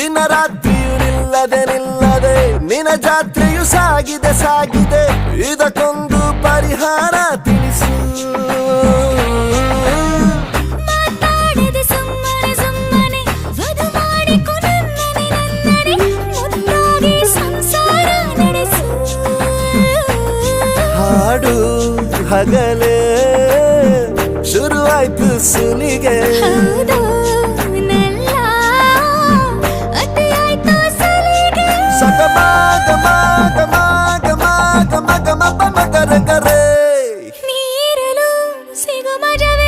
ದಿನ ರಾತ್ರಿಯು ನಿಲ್ಲದೆ ನಿಲ್ಲದೆ ನಿನ ಜಾತ್ರೆಯು ಸಾಗಿದೆ ಸಾಗಿದೆ. ಇದಕ್ಕೊಂದು ಪರಿಹಾರ ತಿಳಿಸು. ಹಾಡು ಹಗಲೇ ಶುರುವಾಯ್ತು ಸುಲಿಗೆ నీరులు సిగుమజవ